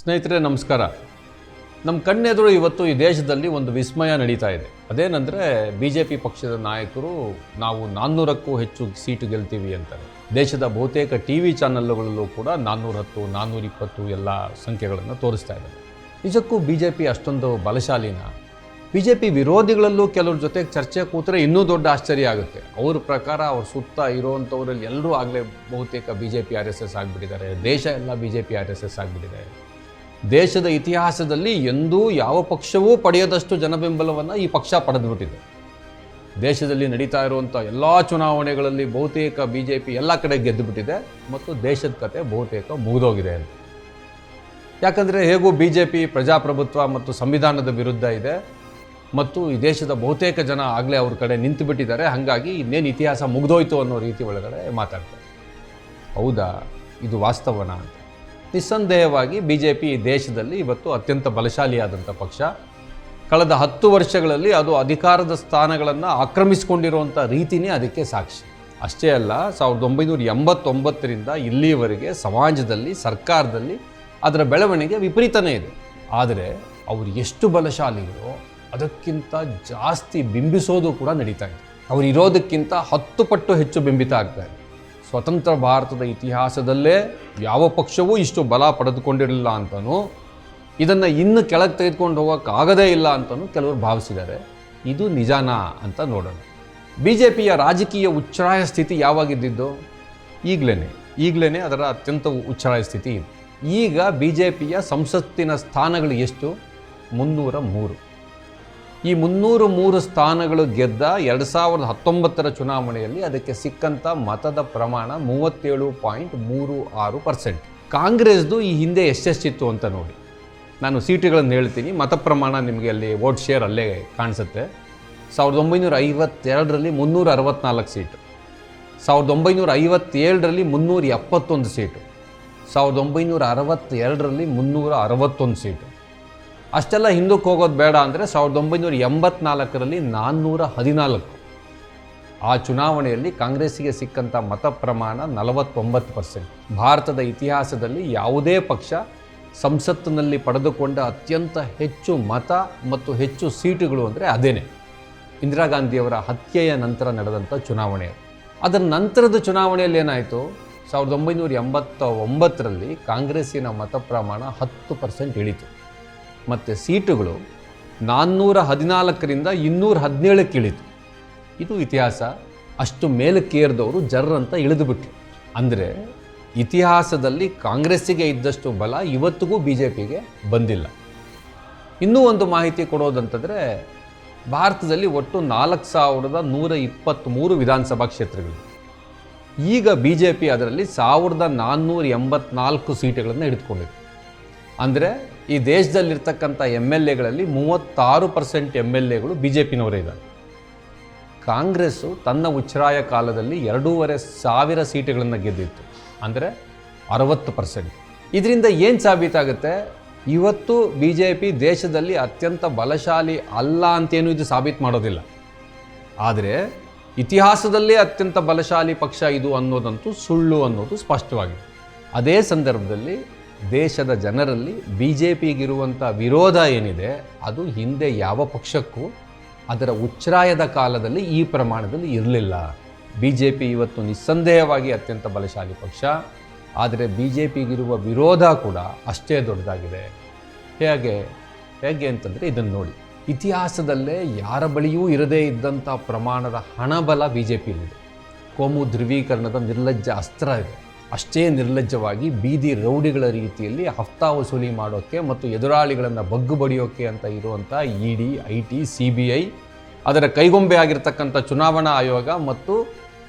ಸ್ನೇಹಿತರೆ, ನಮಸ್ಕಾರ. ನಮ್ಮ ಕಣ್ಣೆದುರು ಇವತ್ತು ಈ ದೇಶದಲ್ಲಿ ಒಂದು ವಿಸ್ಮಯ ನಡೀತಾ ಇದೆ. ಅದೇನೆಂದರೆ ಬಿ ಜೆ ಪಿ ಪಕ್ಷದ ನಾಯಕರು, ನಾವು ನಾನ್ನೂರಕ್ಕೂ ಹೆಚ್ಚು ಸೀಟು ಗೆಲ್ತೀವಿ ಅಂತಾರೆ. ದೇಶದ ಬಹುತೇಕ ಟಿ ವಿ ಚಾನಲ್ಗಳಲ್ಲೂ ಕೂಡ ನಾನ್ನೂರ ಹತ್ತು ನಾನ್ನೂರ ಇಪ್ಪತ್ತು ಎಲ್ಲ ಸಂಖ್ಯೆಗಳನ್ನು ತೋರಿಸ್ತಾ ಇದ್ದಾರೆ. ನಿಜಕ್ಕೂ ಬಿ ಜೆ ಪಿ ಅಷ್ಟೊಂದು ಬಲಶಾಲಿನ? ಬಿ ಜೆ ಪಿ ವಿರೋಧಿಗಳಲ್ಲೂ ಕೆಲವ್ರ ಜೊತೆ ಚರ್ಚೆ ಕೂತರೆ ಇನ್ನೂ ದೊಡ್ಡ ಆಶ್ಚರ್ಯ ಆಗುತ್ತೆ. ಅವ್ರ ಪ್ರಕಾರ ಅವ್ರ ಸುತ್ತ ಇರೋವಂಥವ್ರಲ್ಲಿ ಎಲ್ಲರೂ ಆಗಲೇ ಬಹುತೇಕ B J P R S S ಆಗಿಬಿಟ್ಟಿದ್ದಾರೆ. ದೇಶ ಎಲ್ಲ B J P R S S ಆಗಿಬಿಟ್ಟಿದೆ. ದೇಶದ ಇತಿಹಾಸದಲ್ಲಿ ಎಂದೂ ಯಾವ ಪಕ್ಷವೂ ಪಡೆಯದಷ್ಟು ಜನಬೆಂಬಲವನ್ನು ಈ ಪಕ್ಷ ಪಡೆದುಬಿಟ್ಟಿದೆ. ದೇಶದಲ್ಲಿ ನಡೀತಾ ಇರುವಂಥ ಎಲ್ಲ ಚುನಾವಣೆಗಳಲ್ಲಿ ಬಹುತೇಕ ಬಿ ಜೆ ಪಿ ಎಲ್ಲ ಕಡೆ ಗೆದ್ದುಬಿಟ್ಟಿದೆ ಮತ್ತು ದೇಶದ ಕತೆ ಬಹುತೇಕ ಮುಗಿದೋಗಿದೆ ಅಂತ. ಯಾಕಂದರೆ ಹೇಗೂ ಬಿ ಜೆ ಪಿ ಪ್ರಜಾಪ್ರಭುತ್ವ ಮತ್ತು ಸಂವಿಧಾನದ ವಿರುದ್ಧ ಇದೆ ಮತ್ತು ಈ ದೇಶದ ಬಹುತೇಕ ಜನ ಆಗಲೇ ಅವ್ರ ಕಡೆ ನಿಂತು ಬಿಟ್ಟಿದ್ದಾರೆ ಹಾಗಾಗಿ ಇನ್ನೇನು ಇತಿಹಾಸ ಮುಗಿದೋಯ್ತು ಅನ್ನೋ ರೀತಿ ಒಳಗಡೆ ಮಾತಾಡ್ತಾರೆ. ಹೌದಾ? ಇದು ವಾಸ್ತವನ ಅಂತ. ನಿಸ್ಸಂದೇಹವಾಗಿ ಬಿ ಜೆ ಪಿ ದೇಶದಲ್ಲಿ ಇವತ್ತು ಅತ್ಯಂತ ಬಲಶಾಲಿಯಾದಂಥ ಪಕ್ಷ. ಕಳೆದ ಹತ್ತು ವರ್ಷಗಳಲ್ಲಿ ಅದು ಅಧಿಕಾರದ ಸ್ಥಾನಗಳನ್ನು ಆಕ್ರಮಿಸಿಕೊಂಡಿರುವಂಥ ರೀತಿನೇ ಅದಕ್ಕೆ ಸಾಕ್ಷಿ. ಅಷ್ಟೇ ಅಲ್ಲ, ಸಾವಿರದ ಒಂಬೈನೂರ ಎಂಬತ್ತೊಂಬತ್ತರಿಂದ ಇಲ್ಲಿಯವರೆಗೆ ಸಮಾಜದಲ್ಲಿ, ಸರ್ಕಾರದಲ್ಲಿ ಅದರ ಬೆಳವಣಿಗೆ ವಿಪರೀತನೇ ಇದೆ. ಆದರೆ ಅವರು ಎಷ್ಟು ಬಲಶಾಲಿಗಳು ಅದಕ್ಕಿಂತ ಜಾಸ್ತಿ ಬಿಂಬಿಸೋದು ಕೂಡ ನಡೀತಾ ಇದೆ. ಅವರು ಇರೋದಕ್ಕಿಂತ ಹತ್ತು ಪಟ್ಟು ಹೆಚ್ಚು ಬಿಂಬಿತ ಆಗ್ತಾ ಇದೆ. ಸ್ವತಂತ್ರ ಭಾರತದ ಇತಿಹಾಸದಲ್ಲೇ ಯಾವ ಪಕ್ಷವೂ ಇಷ್ಟು ಬಲ ಪಡೆದುಕೊಂಡಿರಲಿಲ್ಲ ಅಂತಲೂ ಇದನ್ನು ಇನ್ನು ಕೆಳಗೆ ತೆಗೆದುಕೊಂಡು ಹೋಗೋಕ್ಕಾಗದೇ ಇಲ್ಲ ಅಂತಲೂ ಕೆಲವರು ಭಾವಿಸಿದ್ದಾರೆ. ಇದು ನಿಜಾನಾ ಅಂತ ನೋಡೋಣ. ಬಿ ಜೆ ಪಿಯ ರಾಜಕೀಯ ಉಚ್ಛ್ರಾಯ ಸ್ಥಿತಿ ಯಾವಾಗಿದ್ದಿದ್ದು? ಈಗಲೇ ಈಗಲೇ ಅದರ ಅತ್ಯಂತ ಉಚ್ಛ್ರಾಯ ಸ್ಥಿತಿ ಇದೆ. ಈಗ ಬಿ ಜೆ ಪಿಯ ಸಂಸತ್ತಿನ ಸ್ಥಾನಗಳು ಎಷ್ಟು? ಮುನ್ನೂರ ಮೂರು. ಈ ಮುನ್ನೂರು ಮೂರು ಸ್ಥಾನಗಳು ಗೆದ್ದ ಎರಡು ಸಾವಿರದ ಹತ್ತೊಂಬತ್ತರ ಚುನಾವಣೆಯಲ್ಲಿ ಅದಕ್ಕೆ ಸಿಕ್ಕಂಥ ಮತದ ಪ್ರಮಾಣ ಮೂವತ್ತೇಳು ಪಾಯಿಂಟ್ ಮೂರು ಆರು ಪರ್ಸೆಂಟ್. ಕಾಂಗ್ರೆಸ್ದು ಈ ಹಿಂದೆ ಎಷ್ಟೆಷ್ಟಿತ್ತು ಅಂತ ನೋಡಿ. ನಾನು ಸೀಟುಗಳನ್ನು ಹೇಳ್ತೀನಿ. ಮತ ಪ್ರಮಾಣ ನಿಮಗೆ ಅಲ್ಲಿ ವೋಟ್ ಶೇರ್ ಅಲ್ಲೇ ಕಾಣಿಸುತ್ತೆ. ಸಾವಿರದ ಒಂಬೈನೂರ ಐವತ್ತೆರಡರಲ್ಲಿ ಮುನ್ನೂರ ಅರವತ್ನಾಲ್ಕು ಸೀಟು. ಸಾವಿರದ ಒಂಬೈನೂರ ಐವತ್ತೇಳರಲ್ಲಿ ಮುನ್ನೂರ ಎಪ್ಪತ್ತೊಂದು ಸೀಟು. ಸಾವಿರದ ಒಂಬೈನೂರ ಅರವತ್ತೆರಡರಲ್ಲಿ ಮುನ್ನೂರ ಅರವತ್ತೊಂದು ಸೀಟು. ಅಷ್ಟೆಲ್ಲ ಹಿಂದಕ್ಕೆ ಹೋಗೋದು ಬೇಡ ಅಂದರೆ ಸಾವಿರದ ಒಂಬೈನೂರ ಎಂಬತ್ನಾಲ್ಕರಲ್ಲಿ ನಾನ್ನೂರ ಹದಿನಾಲ್ಕು. ಆ ಚುನಾವಣೆಯಲ್ಲಿ ಕಾಂಗ್ರೆಸ್ಸಿಗೆ ಸಿಕ್ಕಂಥ ಮತ ಪ್ರಮಾಣ ನಲವತ್ತೊಂಬತ್ತು ಪರ್ಸೆಂಟ್ ಭಾರತದ ಇತಿಹಾಸದಲ್ಲಿ ಯಾವುದೇ ಪಕ್ಷ ಸಂಸತ್ತಿನಲ್ಲಿ ಪಡೆದುಕೊಂಡ ಅತ್ಯಂತ ಹೆಚ್ಚು ಮತ ಮತ್ತು ಹೆಚ್ಚು ಸೀಟುಗಳು ಅಂದರೆ ಅದೇನೆ. ಇಂದಿರಾ ಗಾಂಧಿಯವರ ಹತ್ಯೆಯ ನಂತರ ನಡೆದಂಥ ಚುನಾವಣೆ. ಅದು. ಅದರ ನಂತರದ ಚುನಾವಣೆಯಲ್ಲಿ ಏನಾಯಿತು? ಸಾವಿರದ ಒಂಬೈನೂರ ಎಂಬತ್ತ ಒಂಬತ್ತರಲ್ಲಿ ಕಾಂಗ್ರೆಸ್ಸಿನ ಮತ ಪ್ರಮಾಣ ಹತ್ತು ಪರ್ಸೆಂಟ್ ಇಳಿತು. ಮತ್ತು ಸೀಟುಗಳು ನಾನ್ನೂರ ಹದಿನಾಲ್ಕರಿಂದ ಇನ್ನೂರ ಹದಿನೇಳಕ್ಕೆ ಇಳಿತು ಇದು ಇತಿಹಾಸ. ಅಷ್ಟು ಮೇಲಕ್ಕೇರಿದವರು ಜರ್ರ್ ಅಂತ ಇಳಿದುಬಿಟ್ರು ಅಂದರೆ ಇತಿಹಾಸದಲ್ಲಿ ಕಾಂಗ್ರೆಸ್ಸಿಗೆ ಇದ್ದಷ್ಟು ಬಲ ಇವತ್ತಿಗೂ ಬಿ ಜೆ ಪಿಗೆ ಬಂದಿಲ್ಲ. ಇನ್ನೂ ಒಂದು ಮಾಹಿತಿ ಕೊಡೋದಂತಂದರೆ ಭಾರತದಲ್ಲಿ ಒಟ್ಟು ನಾಲ್ಕು ಸಾವಿರದ ನೂರ ಇಪ್ಪತ್ತ್ಮೂರು ವಿಧಾನಸಭಾ ಕ್ಷೇತ್ರಗಳಿವೆ ಈಗ ಬಿ ಜೆ ಪಿ ಅದರಲ್ಲಿ ಸಾವಿರದ ನಾನ್ನೂರ ಎಂಬತ್ನಾಲ್ಕು ಸೀಟುಗಳನ್ನು ಹಿಡಿದುಕೊಂಡಿದೆ. ಅಂದರೆ ಈ ದೇಶದಲ್ಲಿರ್ತಕ್ಕಂಥ ಎಂ ಎಲ್ ಎಗಳಲ್ಲಿ ಮೂವತ್ತಾರು ಪರ್ಸೆಂಟ್ ಎಂ ಎಲ್ ಎಗಳು ಬಿ ಜೆ ಪಿನವರೇ ಇದ್ದಾರೆ ಕಾಂಗ್ರೆಸ್ಸು ತನ್ನ ಉಚ್ಛ್ರಾಯ ಕಾಲದಲ್ಲಿ ಎರಡೂವರೆ ಸಾವಿರ ಸೀಟುಗಳನ್ನು ಗೆದ್ದಿತ್ತು. ಅಂದರೆ ಅರವತ್ತು ಪರ್ಸೆಂಟ್ ಇದರಿಂದ ಏನು ಸಾಬೀತಾಗುತ್ತೆ? ಇವತ್ತು ಬಿ ಜೆ ಪಿ ದೇಶದಲ್ಲಿ ಅತ್ಯಂತ ಬಲಶಾಲಿ ಅಲ್ಲ ಅಂತೇನೂ ಇದು ಸಾಬೀತು ಮಾಡೋದಿಲ್ಲ. ಆದರೆ ಇತಿಹಾಸದಲ್ಲೇ ಅತ್ಯಂತ ಬಲಶಾಲಿ ಪಕ್ಷ ಇದು ಅನ್ನೋದಂತೂ ಸುಳ್ಳು ಅನ್ನೋದು ಸ್ಪಷ್ಟವಾಗಿದೆ. ಅದೇ ಸಂದರ್ಭದಲ್ಲಿ ದೇಶದ ಜನರಲ್ಲಿ ಬಿ ಜೆ ಪಿಗಿರುವಂಥ ವಿರೋಧ ಏನಿದೆ, ಅದು ಹಿಂದೆ ಯಾವ ಪಕ್ಷಕ್ಕೂ ಅದರ ಉಚ್ಛ್ರಾಯದ ಕಾಲದಲ್ಲಿ ಈ ಪ್ರಮಾಣದಲ್ಲಿ ಇರಲಿಲ್ಲ. ಬಿ ಜೆ ಪಿ ಇವತ್ತು ನಿಸ್ಸಂದೇಹವಾಗಿ ಅತ್ಯಂತ ಬಲಶಾಲಿ ಪಕ್ಷ. ಆದರೆ ಬಿ ಜೆ ಪಿಗಿರುವ ವಿರೋಧ ಕೂಡ ಅಷ್ಟೇ ದೊಡ್ಡದಾಗಿದೆ. ಹೇಗೆ ಹೇಗೆ ಅಂತಂದರೆ ಇದನ್ನು ನೋಡಿ. ಇತಿಹಾಸದಲ್ಲೇ ಯಾರ ಬಳಿಯೂ ಇರದೇ ಇದ್ದಂಥ ಪ್ರಮಾಣದ ಹಣಬಲ ಬಿ ಜೆ ಪಿಯಲ್ಲಿದೆ ಕೋಮು ಧ್ರುವೀಕರಣದ ನಿರ್ಲಜ್ಜ ಅಸ್ತ್ರ ಇದೆ. ಅಷ್ಟೇ ನಿರ್ಲಜ್ಜವಾಗಿ ಬೀದಿ ರೌಡಿಗಳ ರೀತಿಯಲ್ಲಿ ಹಫ್ತಾ ವಸೂಲಿ ಮಾಡೋಕ್ಕೆ ಮತ್ತು ಎದುರಾಳಿಗಳನ್ನು ಬಗ್ಗು ಬಡಿಯೋಕ್ಕೆ ಅಂತ ಇರುವಂಥ E D I T C B I ಅದರ ಕೈಗೊಂಬೆ ಆಗಿರ್ತಕ್ಕಂಥ ಚುನಾವಣಾ ಆಯೋಗ ಮತ್ತು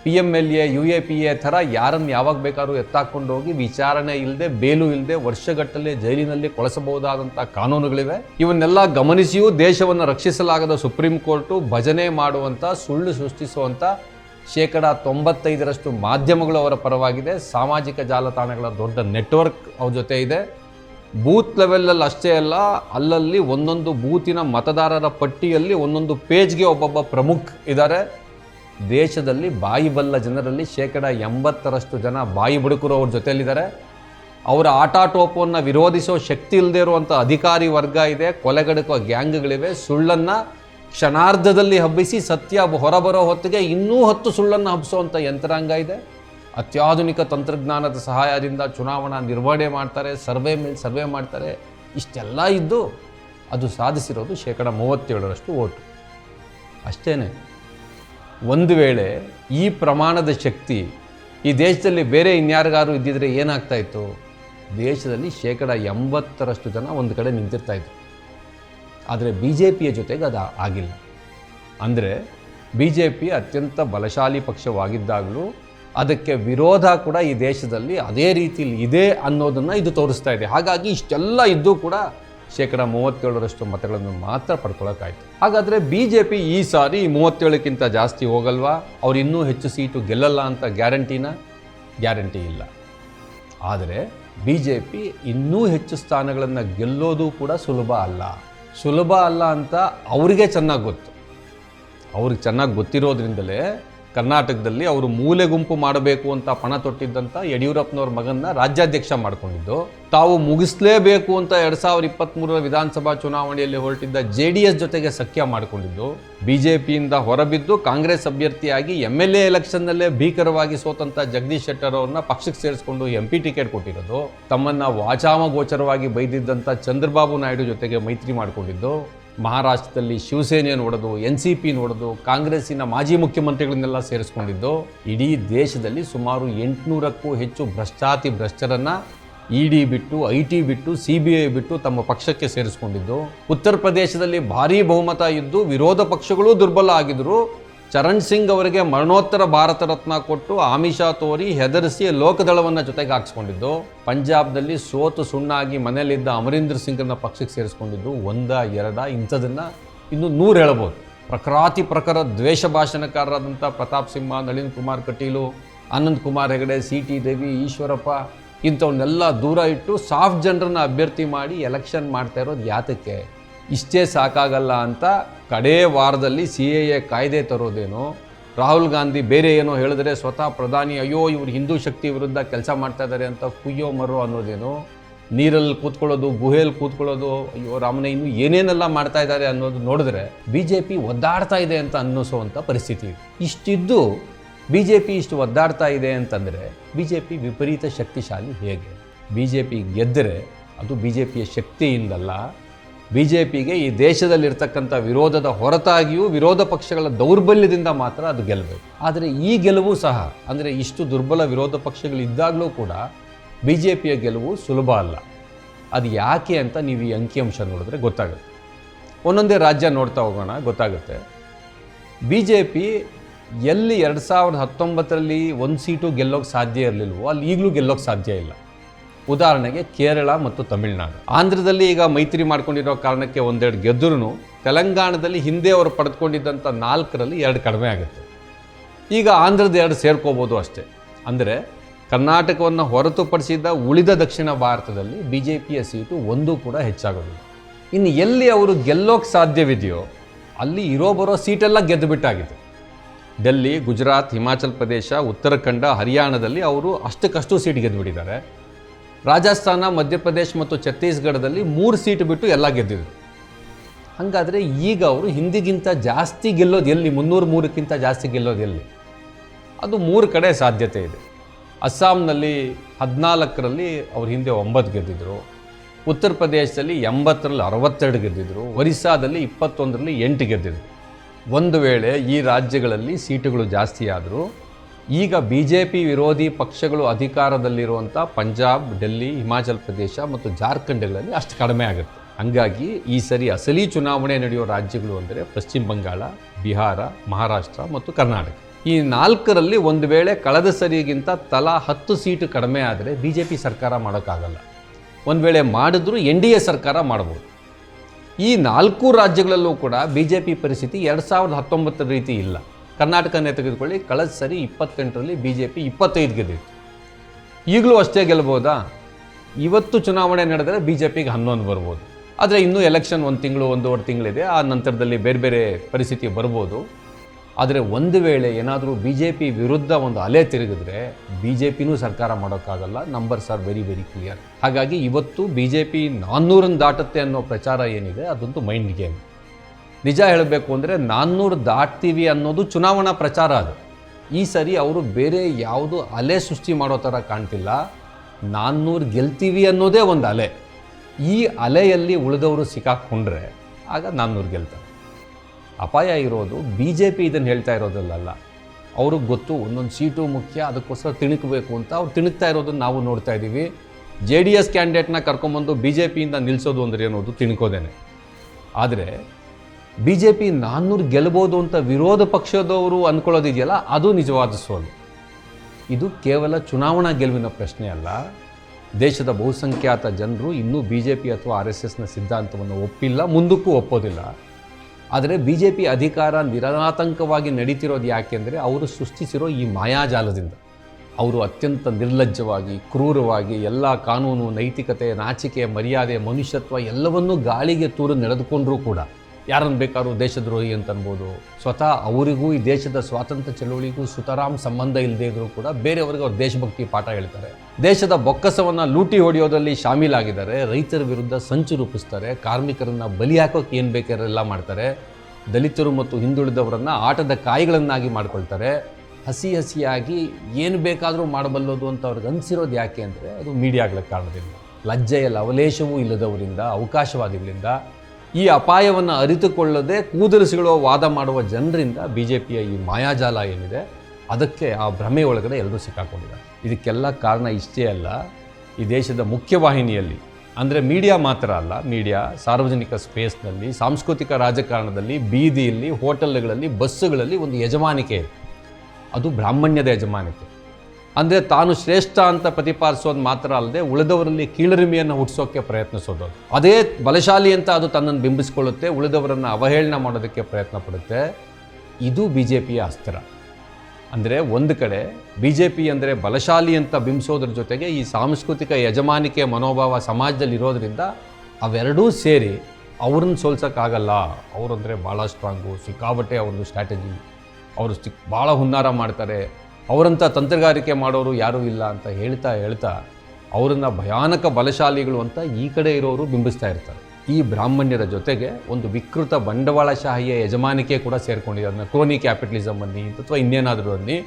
P M L A U A P A ಥರ ಯಾರನ್ನು ಯಾವಾಗ ಬೇಕಾದ್ರೂ ಎತ್ತಾಕೊಂಡು ಹೋಗಿ ವಿಚಾರಣೆ ಇಲ್ಲದೆ ಬೇಲು ಇಲ್ಲದೆ ವರ್ಷಗಟ್ಟಲೆ ಜೈಲಿನಲ್ಲಿ ಕೊಳಸಬಹುದಾದಂಥ ಕಾನೂನುಗಳಿವೆ. ಇವನ್ನೆಲ್ಲ ಗಮನಿಸಿಯೂ ದೇಶವನ್ನು ರಕ್ಷಿಸಲಾಗದ ಸುಪ್ರೀಂ ಕೋರ್ಟು ಭಜನೆ ಮಾಡುವಂಥ, ಸುಳ್ಳು ಸೃಷ್ಟಿಸುವಂಥ ಶೇಕಡ ತೊಂಬತ್ತೈದರಷ್ಟು ಮಾಧ್ಯಮಗಳು ಅವರ ಪರವಾಗಿದೆ. ಸಾಮಾಜಿಕ ಜಾಲತಾಣಗಳ ದೊಡ್ಡ ನೆಟ್ವರ್ಕ್ ಅವ್ರ ಜೊತೆ ಇದೆ. ಬೂತ್ ಲೆವೆಲಲ್ಲಿ ಅಷ್ಟೇ ಅಲ್ಲ, ಅಲ್ಲಲ್ಲಿ ಒಂದೊಂದು ಬೂತಿನ ಮತದಾರರ ಪಟ್ಟಿಯಲ್ಲಿ ಒಂದೊಂದು ಪೇಜ್ಗೆ ಒಬ್ಬೊಬ್ಬ ಪ್ರಮುಖ್ ಇದ್ದಾರೆ ದೇಶದಲ್ಲಿ ಬಾಯಿ ಬಲ್ಲ ಜನರಲ್ಲಿ ಶೇಕಡ ಎಂಬತ್ತರಷ್ಟು ಜನ ಬಾಯಿ ಬುಡುಕರು ಅವ್ರ ಜೊತೆಯಲ್ಲಿದ್ದಾರೆ. ಅವರ ಆಟಾಟೋಪವನ್ನು ವಿರೋಧಿಸೋ ಶಕ್ತಿ ಇಲ್ಲದೇ ಇರುವಂಥ ಅಧಿಕಾರಿ ವರ್ಗ ಇದೆ. ಕೊಲೆಗಡುಕೋ ಗ್ಯಾಂಗ್ಗಳಿವೆ. ಸುಳ್ಳನ್ನು ಕ್ಷಣಾರ್ಧದಲ್ಲಿ ಹಬ್ಬಿಸಿ ಸತ್ಯ ಹೊರಬರೋ ಹೊತ್ತಿಗೆ ಇನ್ನೂ ಹತ್ತು ಸುಳ್ಳನ್ನು ಹಬ್ಬಿಸುವಂಥ ಯಂತ್ರಾಂಗ ಇದೆ. ಅತ್ಯಾಧುನಿಕ ತಂತ್ರಜ್ಞಾನದ ಸಹಾಯದಿಂದ ಚುನಾವಣಾ ನಿರ್ವಹಣೆ ಮಾಡ್ತಾರೆ, ಸರ್ವೆ ಮೇಲೆ ಸರ್ವೆ ಮಾಡ್ತಾರೆ. ಇಷ್ಟೆಲ್ಲ ಇದ್ದು ಅದು ಸಾಧಿಸಿರೋದು ಶೇಕಡ ಮೂವತ್ತೇಳರಷ್ಟು ಓಟು. ಅಷ್ಟೇ ಒಂದು ವೇಳೆ ಈ ಪ್ರಮಾಣದ ಶಕ್ತಿ ಈ ದೇಶದಲ್ಲಿ ಬೇರೆ ಇನ್ಯಾರಿಗಾರು ಇದ್ದಿದ್ರೆ ಏನಾಗ್ತಾಯಿತ್ತು ದೇಶದಲ್ಲಿ ಶೇಕಡ ಎಂಬತ್ತರಷ್ಟು ಜನ ಒಂದು ಕಡೆ ನಿಂತಿರ್ತಾ ಇದ್ರು. ಆದರೆ ಬಿ ಜೆ ಪಿಯ ಜೊತೆಗೆ ಅದು ಆಗಿಲ್ಲ. ಅಂದರೆ ಬಿ ಜೆ ಪಿ ಅತ್ಯಂತ ಬಲಶಾಲಿ ಪಕ್ಷವಾಗಿದ್ದಾಗಲೂ ಅದಕ್ಕೆ ವಿರೋಧ ಕೂಡ ಈ ದೇಶದಲ್ಲಿ ಅದೇ ರೀತಿಯಲ್ಲಿ ಇದೆ ಅನ್ನೋದನ್ನು ಇದು ತೋರಿಸ್ತಾ ಇದೆ. ಹಾಗಾಗಿ ಇಷ್ಟೆಲ್ಲ ಇದ್ದೂ ಕೂಡ ಶೇಕಡ ಮೂವತ್ತೇಳರಷ್ಟು ಮತಗಳನ್ನು ಮಾತ್ರ ಪಡ್ಕೊಳ್ಳೋಕ್ಕಾಯ್ತು ಹಾಗಾದರೆ ಬಿ ಜೆ ಪಿ ಈ ಸಾರಿ ಮೂವತ್ತೇಳಕ್ಕಿಂತ ಜಾಸ್ತಿ ಹೋಗಲ್ವಾ? ಅವ್ರು ಇನ್ನೂ ಹೆಚ್ಚು ಸೀಟು ಗೆಲ್ಲಲ್ಲ ಅಂತ ಗ್ಯಾರಂಟಿನ? ಗ್ಯಾರಂಟಿ ಇಲ್ಲ. ಆದರೆ ಬಿ ಜೆ ಪಿ ಇನ್ನೂ ಹೆಚ್ಚು ಸ್ಥಾನಗಳನ್ನು ಗೆಲ್ಲೋದು ಕೂಡ ಸುಲಭ ಅಲ್ಲ. ಸುಲಭ ಅಲ್ಲ ಅಂತ ಅವರಿಗೆ ಚೆನ್ನಾಗಿ ಗೊತ್ತು. ಅವ್ರಿಗೆ ಚೆನ್ನಾಗಿ ಗೊತ್ತಿರೋದ್ರಿಂದಲೇ ಕರ್ನಾಟಕದಲ್ಲಿ ಅವರು ಮೂಲೆ ಗುಂಪು ಮಾಡಬೇಕು ಅಂತ ಪಣ ತೊಟ್ಟಿದ್ದಂಥ ಯಡಿಯೂರಪ್ಪನವ್ರ ಮಗನ್ನ ರಾಜ್ಯಾಧ್ಯಕ್ಷ ಮಾಡ್ಕೊಂಡಿದ್ದು. ತಾವು ಮುಗಿಸ್ಲೇಬೇಕು ಅಂತ ಎರಡ್ ಸಾವಿರದ ಇಪ್ಪತ್ತ್ಮೂರರ ವಿಧಾನಸಭಾ ಚುನಾವಣೆಯಲ್ಲಿ ಹೊರಟಿದ್ದ ಜೆ ಡಿ ಎಸ್ ಜೊತೆಗೆ ಸಖ್ಯ ಮಾಡಿಕೊಂಡಿದ್ದು. ಬಿಜೆಪಿಯಿಂದ ಹೊರಬಿದ್ದು ಕಾಂಗ್ರೆಸ್ ಅಭ್ಯರ್ಥಿಯಾಗಿ ಎಂ ಎಲ್ ಎ ಎಲೆಕ್ಷನ್ನಲ್ಲೇ ಭೀಕರವಾಗಿ ಸೋತಂತ ಜಗದೀಶ್ ಶೆಟ್ಟರ್ ಅವ್ರನ್ನ ಪಕ್ಷಕ್ಕೆ ಸೇರಿಸಿಕೊಂಡು ಎಂ ಪಿ ಟಿಕೆಟ್ ಕೊಟ್ಟಿರೋದು. ತಮ್ಮನ್ನ ವಾಚಾಮಗೋಚರವಾಗಿ ಬೈದಿದ್ದಂಥ ಚಂದ್ರಬಾಬು ನಾಯ್ಡು ಜೊತೆಗೆ ಮೈತ್ರಿ ಮಾಡಿಕೊಂಡಿದ್ದು. ಮಹಾರಾಷ್ಟ್ರದಲ್ಲಿ ಶಿವಸೇನೆಯನ್ನು ಹೊಡೆದು ಎನ್ ಸಿ ಪಿ ನೋಡೋದು ಕಾಂಗ್ರೆಸ್ಸಿನ ಮಾಜಿ ಮುಖ್ಯಮಂತ್ರಿಗಳನ್ನೆಲ್ಲ ಸೇರಿಸ್ಕೊಂಡಿದ್ದು, ಇಡೀ ದೇಶದಲ್ಲಿ ಸುಮಾರು ಎಂಟುನೂರಕ್ಕೂ ಹೆಚ್ಚು ಭ್ರಷ್ಟಾತಿ ಭ್ರಷ್ಟರನ್ನ ಇ ಡಿ ಬಿಟ್ಟು ಐ ಟಿ ಬಿಟ್ಟು ಸಿ ಬಿ ಐ ಬಿಟ್ಟು ತಮ್ಮ ಪಕ್ಷಕ್ಕೆ ಸೇರಿಸ್ಕೊಂಡಿದ್ದು. ಉತ್ತರ ಪ್ರದೇಶದಲ್ಲಿ ಭಾರೀ ಬಹುಮತ ಇದ್ದು, ವಿರೋಧ ಪಕ್ಷಗಳು ದುರ್ಬಲ ಆಗಿದ್ರು. ಚರಣ್ ಸಿಂಗ್ ಅವರಿಗೆ ಮರಣೋತ್ತರ ಭಾರತ ರತ್ನ ಕೊಟ್ಟು ಆಮಿಷ ತೋರಿ ಹೆದರಿಸಿ ಲೋಕದಳವನ್ನು ಜೊತೆಗೆ ಹಾಕ್ಸ್ಕೊಂಡಿದ್ದು. ಪಂಜಾಬ್ನಲ್ಲಿ ಸೋತು ಸುಣ್ಣಾಗಿ ಮನೆಯಲ್ಲಿದ್ದ ಅಮರೀಂದ್ರ ಸಿಂಗ್ರನ್ನ ಪಕ್ಷಕ್ಕೆ ಸೇರಿಸ್ಕೊಂಡಿದ್ದು. ಒಂದ, ಎರಡ, ಇಂಥದನ್ನು ಇನ್ನು ನೂರು ಹೇಳ್ಬೋದು. ಪ್ರಕೃತಿ ಪ್ರಕಾರ ದ್ವೇಷ ಭಾಷಣಕಾರರಾದಂಥ ಪ್ರತಾಪ್ ಸಿಂಹ, ನಳಿನ್ ಕುಮಾರ್ ಕಟೀಲು ಆನಂದ್ ಕುಮಾರ್ ಹೆಗಡೆ ಸಿ ಟಿ ದೇವಿ, ಈಶ್ವರಪ್ಪ ಇಂಥವನ್ನೆಲ್ಲ ದೂರ ಇಟ್ಟು ಸಾಫ್ಟ್ ಜನರನ್ನ ಅಭ್ಯರ್ಥಿ ಮಾಡಿ ಎಲೆಕ್ಷನ್ ಮಾಡ್ತಾ ಇರೋದು ಯಾತಕ್ಕೆ? ಇಷ್ಟೇ ಸಾಕಾಗಲ್ಲ ಅಂತ ಕಡೇ ವಾರದಲ್ಲಿ ಸಿ ಎ ಎ ಕಾಯ್ದೆ ತರೋದೇನೋ, ರಾಹುಲ್ ಗಾಂಧಿ ಬೇರೆ ಏನೋ ಹೇಳಿದ್ರೆ ಸ್ವತಃ ಪ್ರಧಾನಿ, ಅಯ್ಯೋ, ಇವರು ಹಿಂದೂ ಶಕ್ತಿ ವಿರುದ್ಧ ಕೆಲಸ ಮಾಡ್ತಾ ಇದ್ದಾರೆ ಅಂತ ಕುಯ್ಯೋ ಮರು ಅನ್ನೋದೇನು, ನೀರಲ್ಲಿ ಕೂತ್ಕೊಳ್ಳೋದು, ಗುಹೆಯಲ್ಲಿ ಕೂತ್ಕೊಳ್ಳೋದು, ಅಯ್ಯೋ ರಾಮನ ಇನ್ನು ಏನೇನೆಲ್ಲ ಮಾಡ್ತಾ ಇದ್ದಾರೆ ಅನ್ನೋದು ನೋಡಿದ್ರೆ ಬಿ ಜೆ ಪಿ ಒದ್ದಾಡ್ತಾ ಇದೆ ಅಂತ ಅನ್ನಿಸೋವಂಥ ಪರಿಸ್ಥಿತಿ ಇಷ್ಟಿದ್ದು ಬಿ ಜೆ ಪಿ ಇಷ್ಟು ಒದ್ದಾಡ್ತಾ ಇದೆ ಅಂತಂದರೆ ಬಿ ಜೆ ಪಿ ವಿಪರೀತ ಶಕ್ತಿಶಾಲಿ ಹೇಗೆ? ಬಿ ಜೆ ಪಿ ಗೆದ್ದರೆ ಅದು ಬಿ ಜೆ ಪಿಯ ಶಕ್ತಿಯಿಂದಲ್ಲ ಬಿ ಜೆ ಪಿಗೆ ಈ ದೇಶದಲ್ಲಿರ್ತಕ್ಕಂಥ ವಿರೋಧದ ಹೊರತಾಗಿಯೂ ವಿರೋಧ ಪಕ್ಷಗಳ ದೌರ್ಬಲ್ಯದಿಂದ ಮಾತ್ರ ಅದು ಗೆಲ್ಲಬೇಕು ಆದರೆ ಈ ಗೆಲುವು ಸಹ, ಅಂದರೆ ಇಷ್ಟು ದುರ್ಬಲ ವಿರೋಧ ಪಕ್ಷಗಳಿದ್ದಾಗಲೂ ಕೂಡ ಬಿ ಜೆ ಪಿಯ ಗೆಲುವು ಸುಲಭ ಅಲ್ಲ. ಅದು ಯಾಕೆ ಅಂತ ನೀವು ಈ ಅಂಕಿಅಂಶ ನೋಡಿದ್ರೆ ಗೊತ್ತಾಗುತ್ತೆ. ಒಂದೊಂದೇ ರಾಜ್ಯ ನೋಡ್ತಾ ಹೋಗೋಣ, ಗೊತ್ತಾಗುತ್ತೆ. ಬಿ ಜೆ ಪಿ ಎಲ್ಲಿ ಎರಡು ಸಾವಿರದ ಹತ್ತೊಂಬತ್ತರಲ್ಲಿ ಒಂದು ಸೀಟು ಗೆಲ್ಲೋಕೆ ಸಾಧ್ಯ ಇರಲಿಲ್ವೋ, ಅಲ್ಲಿ ಈಗಲೂ ಗೆಲ್ಲೋಕೆ ಸಾಧ್ಯ ಇಲ್ಲ. ಉದಾಹರಣೆಗೆ ಕೇರಳ ಮತ್ತು ತಮಿಳುನಾಡು. ಆಂಧ್ರದಲ್ಲಿ ಈಗ ಮೈತ್ರಿ ಮಾಡ್ಕೊಂಡಿರೋ ಕಾರಣಕ್ಕೆ ಒಂದೆರಡು ಗೆದ್ದರೂ ತೆಲಂಗಾಣದಲ್ಲಿ ಹಿಂದೆ ಅವರು ಪಡೆದುಕೊಂಡಿದ್ದಂಥ ನಾಲ್ಕರಲ್ಲಿ ಎರಡು ಕಡಿಮೆ ಆಗುತ್ತೆ. ಈಗ ಆಂಧ್ರದ ಎರಡು ಸೇರ್ಕೋಬೋದು ಅಷ್ಟೇ. ಅಂದರೆ ಕರ್ನಾಟಕವನ್ನು ಹೊರತುಪಡಿಸಿದ ಉಳಿದ ದಕ್ಷಿಣ ಭಾರತದಲ್ಲಿ ಬಿ ಜೆ ಪಿಯ ಸೀಟು ಒಂದೂ ಕೂಡ ಹೆಚ್ಚಾಗೋದಿಲ್ಲ. ಇನ್ನು ಎಲ್ಲಿ ಅವರು ಗೆಲ್ಲೋಕೆ ಸಾಧ್ಯವಿದೆಯೋ ಅಲ್ಲಿ ಇರೋ ಬರೋ ಸೀಟೆಲ್ಲ ಗೆದ್ದುಬಿಟ್ಟಾಗಿದೆ ಡೆಲ್ಲಿ, ಗುಜರಾತ್, ಹಿಮಾಚಲ್ ಪ್ರದೇಶ, ಉತ್ತರಾಖಂಡ, ಹರಿಯಾಣದಲ್ಲಿ ಅವರು ಅಷ್ಟಕ್ಕಷ್ಟು ಸೀಟ್ ಗೆದ್ದುಬಿಟ್ಟಿದ್ದಾರೆ ರಾಜಸ್ಥಾನ, ಮಧ್ಯಪ್ರದೇಶ ಮತ್ತು ಛತ್ತೀಸ್ಗಢದಲ್ಲಿ ಮೂರು ಸೀಟ್ ಬಿಟ್ಟು ಎಲ್ಲ ಗೆದ್ದಿದ್ರು. ಹಾಗಾದರೆ ಈಗ ಅವರು ಹಿಂದಿಗಿಂತ ಜಾಸ್ತಿ ಗೆಲ್ಲೋದು ಎಲ್ಲಿ? ಮುನ್ನೂರು ಮೂರಕ್ಕಿಂತ ಜಾಸ್ತಿ ಗೆಲ್ಲೋದು ಎಲ್ಲಿ? ಅದು ಮೂರು ಕಡೆ ಸಾಧ್ಯತೆ ಇದೆ. ಅಸ್ಸಾಂನಲ್ಲಿ ಹದಿನಾಲ್ಕರಲ್ಲಿ ಅವ್ರ ಹಿಂದೆ ಒಂಬತ್ತು ಗೆದ್ದಿದ್ರು. ಉತ್ತರ ಪ್ರದೇಶದಲ್ಲಿ ಎಂಬತ್ತರಲ್ಲಿ ಅರವತ್ತೆರಡು ಗೆದ್ದಿದ್ರು. ಒರಿಸ್ಸಾದಲ್ಲಿ ಇಪ್ಪತ್ತೊಂದರಲ್ಲಿ ಎಂಟು ಗೆದ್ದಿದ್ರು. ಒಂದು ವೇಳೆ ಈ ರಾಜ್ಯಗಳಲ್ಲಿ ಸೀಟುಗಳು ಜಾಸ್ತಿ ಆದರೂ ಈಗ ಬಿ ಜೆ ಪಿ ವಿರೋಧಿ ಪಕ್ಷಗಳು ಅಧಿಕಾರದಲ್ಲಿರುವಂಥ ಪಂಜಾಬ್, ಡೆಲ್ಲಿ, ಹಿಮಾಚಲ ಪ್ರದೇಶ ಮತ್ತು ಜಾರ್ಖಂಡ್ಗಳಲ್ಲಿ ಅಷ್ಟು ಕಡಿಮೆ ಆಗುತ್ತೆ. ಹಂಗಾಗಿ ಈ ಸರಿ ಅಸಲಿ ಚುನಾವಣೆ ನಡೆಯೋ ರಾಜ್ಯಗಳು ಅಂದರೆ ಪಶ್ಚಿಮ ಬಂಗಾಳ, ಬಿಹಾರ, ಮಹಾರಾಷ್ಟ್ರ ಮತ್ತು ಕರ್ನಾಟಕ. ಈ ನಾಲ್ಕರಲ್ಲಿ ಒಂದು ವೇಳೆ ಕಳೆದ ಸರಿಗಿಂತ ತಲಾ ಹತ್ತು ಸೀಟು ಕಡಿಮೆ ಆದರೆ ಬಿ ಜೆ ಪಿ ಸರ್ಕಾರ ಮಾಡೋಕ್ಕಾಗಲ್ಲ. ಒಂದು ವೇಳೆ ಮಾಡಿದ್ರೂ ಎನ್ ಡಿ ಎ ಸರ್ಕಾರ ಮಾಡ್ಬೋದು. ಈ ನಾಲ್ಕು ರಾಜ್ಯಗಳಲ್ಲೂ ಕೂಡ ಬಿ ಜೆ ಪಿ ಪರಿಸ್ಥಿತಿ ಎರಡು ಸಾವಿರದ ಹತ್ತೊಂಬತ್ತರ ರೀತಿ ಇಲ್ಲ. ಕರ್ನಾಟಕನೇ ತೆಗೆದುಕೊಳ್ಳಿ, ಕಳೆದ ಸರಿ ಇಪ್ಪತ್ತೆಂಟರಲ್ಲಿ ಬಿ ಜೆ ಪಿ ಇಪ್ಪತ್ತೈದು ಗೆದ್ದಿತ್ತು. ಈಗಲೂ ಅಷ್ಟೇ ಗೆಲ್ಬೋದಾ? ಇವತ್ತು ಚುನಾವಣೆ ನಡೆದರೆ ಬಿ ಜೆ ಪಿಗೆ ಹನ್ನೊಂದು ಬರ್ಬೋದು. ಆದರೆ ಇನ್ನೂ ಎಲೆಕ್ಷನ್ ಒಂದು ತಿಂಗಳು, ಒಂದೂವರೆ ತಿಂಗಳಿದೆ. ಆ ನಂತರದಲ್ಲಿ ಬೇರೆ ಬೇರೆ ಪರಿಸ್ಥಿತಿ ಬರ್ಬೋದು. ಆದರೆ ಒಂದು ವೇಳೆ ಏನಾದರೂ ಬಿ ಜೆ ಪಿ ವಿರುದ್ಧ ಒಂದು ಅಲೆ ತಿರುಗಿದ್ರೆ ಬಿ ಜೆ ಪಿನೂ ಸರ್ಕಾರ ಮಾಡೋಕ್ಕಾಗಲ್ಲ. Numbers are very very clear ಹಾಗಾಗಿ ಇವತ್ತು ಬಿ ಜೆ ಪಿ ನಾನ್ನೂರನ್ನು ದಾಟುತ್ತೆ ಅನ್ನೋ ಪ್ರಚಾರ ಏನಿದೆ ಅದಂತೂ ಮೈಂಡ್ ಗೇಮ್ ನಿಜ ಹೇಳಬೇಕು ಅಂದರೆ ನಾನ್ನೂರು ದಾಟ್ತೀವಿ ಅನ್ನೋದು ಚುನಾವಣಾ ಪ್ರಚಾರ ಅದು. ಈ ಸರಿ ಅವರು ಬೇರೆ ಯಾವುದು ಅಲೆ ಸೃಷ್ಟಿ ಮಾಡೋ ಥರ ಕಾಣ್ತಿಲ್ಲ. ನಾನ್ನೂರು ಗೆಲ್ತೀವಿ ಅನ್ನೋದೇ ಒಂದು ಅಲೆ. ಈ ಅಲೆಯಲ್ಲಿ ಉಳಿದವರು ಸಿಕ್ಕಾಕ್ಕೊಂಡ್ರೆ ಆಗ ನಾನ್ನೂರು ಗೆಲ್ತಾರೆ. ಅಪಾಯ ಇರೋದು ಬಿ ಜೆ ಪಿ ಇದನ್ನು ಹೇಳ್ತಾ ಇರೋದಲ್ಲ ಅವ್ರಿಗೆ ಗೊತ್ತು ಒಂದೊಂದು ಸೀಟು ಮುಖ್ಯ, ಅದಕ್ಕೋಸ್ಕರ ತಿಣುಕಬೇಕು ಅಂತ ಅವ್ರು ತಿಣುಕ್ತಾ ಇರೋದನ್ನು ನಾವು ನೋಡ್ತಾ ಇದ್ದೀವಿ. ಜೆ ಡಿ ಎಸ್ ಕ್ಯಾಂಡಿಡೇಟ್ನ ಕರ್ಕೊಂಬಂದು ಬಿ ಜೆ ಪಿಯಿಂದ ನಿಲ್ಲಿಸೋದು ಅಂದರೆ ಅನ್ನೋದು ತಿಳ್ಕೋದೇನೆ ಆದರೆ ಬಿ ಜೆ ಪಿ ನಾನ್ನೂರು ಗೆಲ್ಬೋದು ಅಂತ ವಿರೋಧ ಪಕ್ಷದವರು ಅಂದ್ಕೊಳ್ಳೋದಿದೆಯಲ್ಲ, ಅದು ನಿಜವಾದ ಸೋಲು. ಇದು ಕೇವಲ ಚುನಾವಣಾ ಗೆಲುವಿನ ಪ್ರಶ್ನೆ ಅಲ್ಲ. ದೇಶದ ಬಹುಸಂಖ್ಯಾತ ಜನರು ಇನ್ನೂ ಬಿ ಜೆ ಪಿ ಅಥವಾ ಆರ್ ಎಸ್ ಎಸ್ನ ಸಿದ್ಧಾಂತವನ್ನು ಒಪ್ಪಿಲ್ಲ, ಮುಂದಕ್ಕೂ ಒಪ್ಪೋದಿಲ್ಲ. ಆದರೆ ಬಿ ಜೆ ಪಿ ಅಧಿಕಾರ ನಿರಾತಂಕವಾಗಿ ನಡೀತಿರೋದು ಯಾಕೆಂದರೆ ಅವರು ಸೃಷ್ಟಿಸಿರೋ ಈ ಮಾಯಾಜಾಲದಿಂದ. ಅವರು ಅತ್ಯಂತ ನಿರ್ಲಜ್ಜವಾಗಿ, ಕ್ರೂರವಾಗಿ ಎಲ್ಲ ಕಾನೂನು, ನೈತಿಕತೆ, ನಾಚಿಕೆ, ಮರ್ಯಾದೆ, ಮನುಷ್ಯತ್ವ ಎಲ್ಲವನ್ನೂ ಗಾಳಿಗೆ ತೂರು ನಡೆದುಕೊಂಡರೂ ಕೂಡ. ಯಾರನ್ನು ಬೇಕಾದ್ರೂ ದೇಶದ್ರೋಹಿ ಅಂತ ಅನ್ಬೋದು. ಸ್ವತಃ ಅವರಿಗೂ ಈ ದೇಶದ ಸ್ವಾತಂತ್ರ್ಯ ಚಳವಳಿಗೂ ಸುತರಾಮ್ ಸಂಬಂಧ ಇಲ್ಲದೇ ಇದ್ರೂ ಕೂಡ ಬೇರೆಯವರಿಗೆ ಅವ್ರು ದೇಶಭಕ್ತಿ ಪಾಠ ಹೇಳ್ತಾರೆ. ದೇಶದ ಬೊಕ್ಕಸವನ್ನು ಲೂಟಿ ಹೊಡೆಯೋದ್ರಲ್ಲಿ ಶಾಮೀಲಾಗಿದ್ದಾರೆ. ರೈತರ ವಿರುದ್ಧ ಸಂಚು ರೂಪಿಸ್ತಾರೆ. ಕಾರ್ಮಿಕರನ್ನು ಬಲಿ ಹಾಕೋಕೆ ಏನು ಬೇಕಾರೆಲ್ಲ ಮಾಡ್ತಾರೆ. ದಲಿತರು ಮತ್ತು ಹಿಂದುಳಿದವರನ್ನು ಆಟದ ಕಾಯಿಗಳನ್ನಾಗಿ ಮಾಡ್ಕೊಳ್ತಾರೆ. ಹಸಿ ಹಸಿಯಾಗಿ ಏನು ಬೇಕಾದರೂ ಮಾಡಬಲ್ಲೋದು ಅಂತ ಅವ್ರಿಗೆ ಅನಿಸಿರೋದು ಯಾಕೆ ಅಂದರೆ ಅದು ಮೀಡಿಯಾಗಳ ಕಾರಣದಿಂದ. ಲಜ್ಜೆಯ ಅವಲೇಶವೂ ಇಲ್ಲದವರಿಂದ, ಅವಕಾಶವಾದಿಗಳಿಂದ ಈ ಅಪಾಯವನ್ನು ಅರಿತುಕೊಳ್ಳದೆ ಕೂದಲಿಸಿಗಳು ವಾದ ಮಾಡುವ ಜನರಿಂದ ಬಿ ಜೆ ಪಿಯ ಈ ಮಾಯಾಜಾಲ ಏನಿದೆ, ಅದಕ್ಕೆ ಆ ಭ್ರಮೆ ಒಳಗಡೆ ಎಲ್ಲರೂ ಸಿಕ್ಕಾಕೊಂಡಿದ್ದಾರೆ. ಇದಕ್ಕೆಲ್ಲ ಕಾರಣ ಇಷ್ಟೇ ಅಲ್ಲ, ಈ ದೇಶದ ಮುಖ್ಯವಾಹಿನಿಯಲ್ಲಿ, ಅಂದರೆ ಮೀಡಿಯಾ ಮಾತ್ರ ಅಲ್ಲ, ಮೀಡಿಯಾ ಸಾರ್ವಜನಿಕ ಸ್ಪೇಸ್ನಲ್ಲಿ, ಸಾಂಸ್ಕೃತಿಕ ರಾಜಕಾರಣದಲ್ಲಿ, ಬೀದಿಯಲ್ಲಿ, ಹೋಟೆಲ್ಗಳಲ್ಲಿ, ಬಸ್ಸುಗಳಲ್ಲಿ ಒಂದು ಯಜಮಾನಿಕೆ ಇದೆ. ಅದು ಬ್ರಾಹ್ಮಣ್ಯದ ಯಜಮಾನಿಕೆ. ಅಂದರೆ ತಾನು ಶ್ರೇಷ್ಠ ಅಂತ ಪ್ರತಿಪಾದಿಸೋದು ಮಾತ್ರ ಅಲ್ಲದೆ ಉಳಿದವರಲ್ಲಿ ಕೀಳರಿಮೆಯನ್ನು ಹುಟ್ಟಿಸೋಕ್ಕೆ ಪ್ರಯತ್ನಿಸೋದು ಅದೇ. ಬಲಶಾಲಿ ಅಂತ ಅದು ತನ್ನನ್ನು ಬಿಂಬಿಸಿಕೊಳ್ಳುತ್ತೆ, ಉಳಿದವರನ್ನು ಅವಹೇಳನ ಮಾಡೋದಕ್ಕೆ ಪ್ರಯತ್ನ ಪಡುತ್ತೆ. ಇದು ಬಿ ಜೆ ಪಿಯ ಅಸ್ತ್ರ. ಅಂದರೆ ಒಂದು ಕಡೆ ಬಿ ಜೆ ಪಿ ಅಂದರೆ ಬಲಶಾಲಿ ಅಂತ ಬಿಂಬಿಸೋದ್ರ ಜೊತೆಗೆ ಈ ಸಾಂಸ್ಕೃತಿಕ ಯಜಮಾನಿಕೆ ಮನೋಭಾವ ಸಮಾಜದಲ್ಲಿ ಇರೋದರಿಂದ ಅವೆರಡೂ ಸೇರಿ ಅವ್ರನ್ನ ಸೋಲ್ಸೋಕ್ಕಾಗಲ್ಲ. ಅವರಂದರೆ ಭಾಳ ಸ್ಟ್ರಾಂಗು ಸಿಕ್ಕಾಬಟ್ಟೆ ಅವ್ರದ್ದು ಸ್ಟ್ರಾಟಜಿ ಅವರು ಸಿಕ್ ಭಾಳ ಹುನ್ನಾರ ಮಾಡ್ತಾರೆ. ಅವರಂಥ ತಂತ್ರಗಾರಿಕೆ ಮಾಡೋರು ಯಾರೂ ಇಲ್ಲ ಅಂತ ಹೇಳ್ತಾ ಹೇಳ್ತಾ ಅವರನ್ನು ಭಯಾನಕ ಬಲಶಾಲಿಗಳು ಅಂತ ಈ ಕಡೆ ಇರೋರು ಬಿಂಬಿಸ್ತಾ ಇರ್ತಾರೆ. ಈ ಬ್ರಾಹ್ಮಣ್ಯರ ಜೊತೆಗೆ ಒಂದು ವಿಕೃತ ಬಂಡವಾಳಶಾಹಿಯ ಯಜಮಾನಿಕೆ ಕೂಡ ಸೇರಿಕೊಂಡಿದೆ. ಅದನ್ನ ಕ್ರೋನಿ ಕ್ಯಾಪಿಟಲಿಸಮ್ ಅನ್ನಿ ಅಥವಾ ಇನ್ನೇನಾದರೂ ಅನ್ನಿ.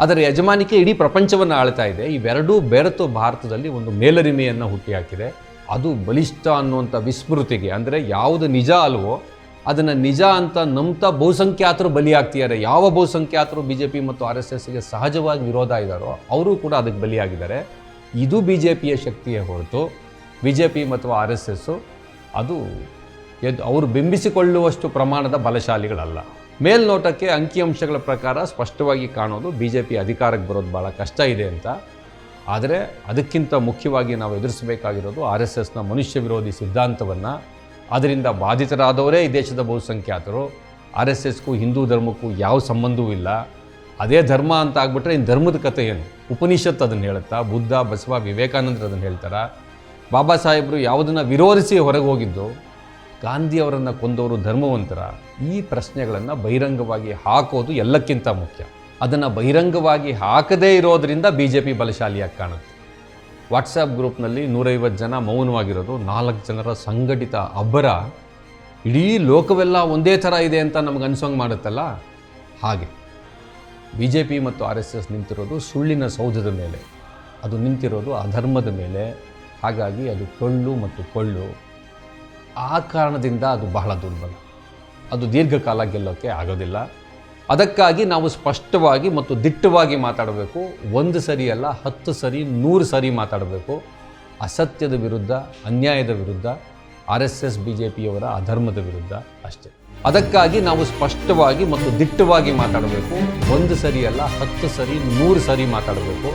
ಅದರ ಯಜಮಾನಿಕೆ ಇಡೀ ಪ್ರಪಂಚವನ್ನು ಆಳ್ತಾ ಇದೆ. ಇವೆರಡೂ ಬೆರೆತು ಭಾರತದಲ್ಲಿ ಒಂದು ಮೇಲರಿಮೆಯನ್ನು ಹುಟ್ಟಿಹಾಕಿದೆ. ಅದು ಬಲಿಷ್ಠ ಅನ್ನುವಂಥ ವಿಸ್ಮೃತಿಗೆ, ಅಂದರೆ ಯಾವುದು ನಿಜ ಅಲ್ವೋ ಅದನ್ನು ನಿಜ ಅಂತ ನಂಬ್ತಾ ಬಹುಸಂಖ್ಯಾತರು ಬಲಿಯಾಗ್ತಿದ್ದಾರೆ. ಯಾವ ಬಹುಸಂಖ್ಯಾತರು ಬಿ ಜೆ ಪಿ ಮತ್ತು ಆರ್ ಎಸ್ ಎಸ್ಗೆ ಸಹಜವಾಗಿ ವಿರೋಧ ಇದ್ದಾರೋ ಅವರು ಕೂಡ ಅದಕ್ಕೆ ಬಲಿಯಾಗಿದ್ದಾರೆ. ಇದು ಬಿ ಜೆ ಪಿಯ ಶಕ್ತಿಯೇ ಹೊರತು ಬಿ ಜೆ ಪಿ ಮತ್ತು ಆರ್ ಎಸ್ ಎಸ್ಸು ಅದು ಎದ್ದು ಅವರು ಬಿಂಬಿಸಿಕೊಳ್ಳುವಷ್ಟು ಪ್ರಮಾಣದ ಬಲಶಾಲಿಗಳಲ್ಲ. ಮೇಲ್ನೋಟಕ್ಕೆ ಅಂಕಿಅಂಶಗಳ ಪ್ರಕಾರ ಸ್ಪಷ್ಟವಾಗಿ ಕಾಣೋದು ಬಿ ಜೆ ಪಿ ಅಧಿಕಾರಕ್ಕೆ ಬರೋದು ಭಾಳ ಕಷ್ಟ ಇದೆ ಅಂತ. ಆದರೆ ಅದಕ್ಕಿಂತ ಮುಖ್ಯವಾಗಿ ನಾವು ಎದುರಿಸಬೇಕಾಗಿರೋದು ಆರ್ ಎಸ್ ಎಸ್ನ ಮನುಷ್ಯ ವಿರೋಧಿ ಸಿದ್ಧಾಂತವನ್ನು ಅದರಿಂದ ಬಾಧಿತರಾದವರೇ ಈ ದೇಶದ ಬಹುಸಂಖ್ಯಾತರು. ಆರ್ ಎಸ್ ಎಸ್ಗೂ ಹಿಂದೂ ಧರ್ಮಕ್ಕೂ ಯಾವ ಸಂಬಂಧವೂ ಇಲ್ಲ. ಅದೇ ಧರ್ಮ ಅಂತ ಆಗ್ಬಿಟ್ರೆ ಇನ್ನು ಧರ್ಮದ ಕಥೆ ಏನು? ಉಪನಿಷತ್ ಅದನ್ನು ಹೇಳುತ್ತಾ ಬುದ್ಧ, ಬಸವ, ವಿವೇಕಾನಂದರು ಅದನ್ನು ಹೇಳ್ತಾರೆ? ಬಾಬಾ ಸಾಹೇಬರು ಯಾವುದನ್ನು ವಿರೋಧಿಸಿ ಹೊರಗೆ ಹೋಗಿದ್ದು ಗಾಂಧಿಯವರನ್ನು ಕೊಂದವರು ಧರ್ಮವಂತರ. ಈ ಪ್ರಶ್ನೆಗಳನ್ನು ಬಹಿರಂಗವಾಗಿ ಹಾಕೋದು ಎಲ್ಲಕ್ಕಿಂತ ಮುಖ್ಯ. ಅದನ್ನು ಬಹಿರಂಗವಾಗಿ ಹಾಕದೇ ಇರೋದರಿಂದ ಬಿ ಜೆ ಪಿ ಬಲಶಾಲಿಯಾಗಿ ಕಾಣುತ್ತೆ. ವಾಟ್ಸಪ್ ಗ್ರೂಪ್ನಲ್ಲಿ ನೂರೈವತ್ತು ಜನ ಮೌನವಾಗಿರೋದು ನಾಲ್ಕು ಜನರ ಸಂಘಟಿತ ಅಬ್ಬರ. ಇಡೀ ಲೋಕವೆಲ್ಲ ಒಂದೇ ಥರ ಇದೆ ಅಂತ ನಮ್ಗೆ ಅನ್ಸೋಂಗೆ ಮಾಡುತ್ತಲ್ಲ? ಹಾಗೆ. ಬಿ ಜೆ ಪಿ ಮತ್ತು ಆರ್ ಎಸ್ ಎಸ್ ನಿಂತಿರೋದು ಸುಳ್ಳಿನ ಸೌಧದ ಮೇಲೆ. ಅದು ನಿಂತಿರೋದು ಅಧರ್ಮದ ಮೇಲೆ. ಹಾಗಾಗಿ ಅದು ಟೊಳ್ಳು ಮತ್ತು ಕೊಳ್ಳು. ಆ ಕಾರಣದಿಂದ ಅದು ಬಹಳ ದುರ್ಬಲ. ಅದು ದೀರ್ಘಕಾಲ ಗೆಲ್ಲೋಕ್ಕೆ ಆಗೋದಿಲ್ಲ. ಅದಕ್ಕಾಗಿ ನಾವು ಸ್ಪಷ್ಟವಾಗಿ ಮತ್ತು ದಿಟ್ಟವಾಗಿ ಮಾತಾಡಬೇಕು. ಒಂದು ಸರಿ ಅಲ್ಲ, ಹತ್ತು ಸರಿ, ನೂರು ಸರಿ ಮಾತಾಡಬೇಕು. ಅಸತ್ಯದ ವಿರುದ್ಧ, ಅನ್ಯಾಯದ ವಿರುದ್ಧ, R S S, B J ಪಿಯವರ ಅಧರ್ಮದ ವಿರುದ್ಧ ಅಷ್ಟೇ. ಅದಕ್ಕಾಗಿ ನಾವು ಸ್ಪಷ್ಟವಾಗಿ ಮತ್ತು ದಿಟ್ಟವಾಗಿ ಮಾತಾಡಬೇಕು. ಒಂದು ಸರಿ ಅಲ್ಲ, ಹತ್ತು ಸರಿ, ನೂರು ಸರಿ ಮಾತಾಡಬೇಕು.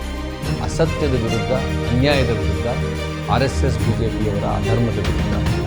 ಅಸತ್ಯದ ವಿರುದ್ಧ, ಅನ್ಯಾಯದ ವಿರುದ್ಧ, R S S, B J ಪಿಯವರ ಅಧರ್ಮದ ವಿರುದ್ಧ.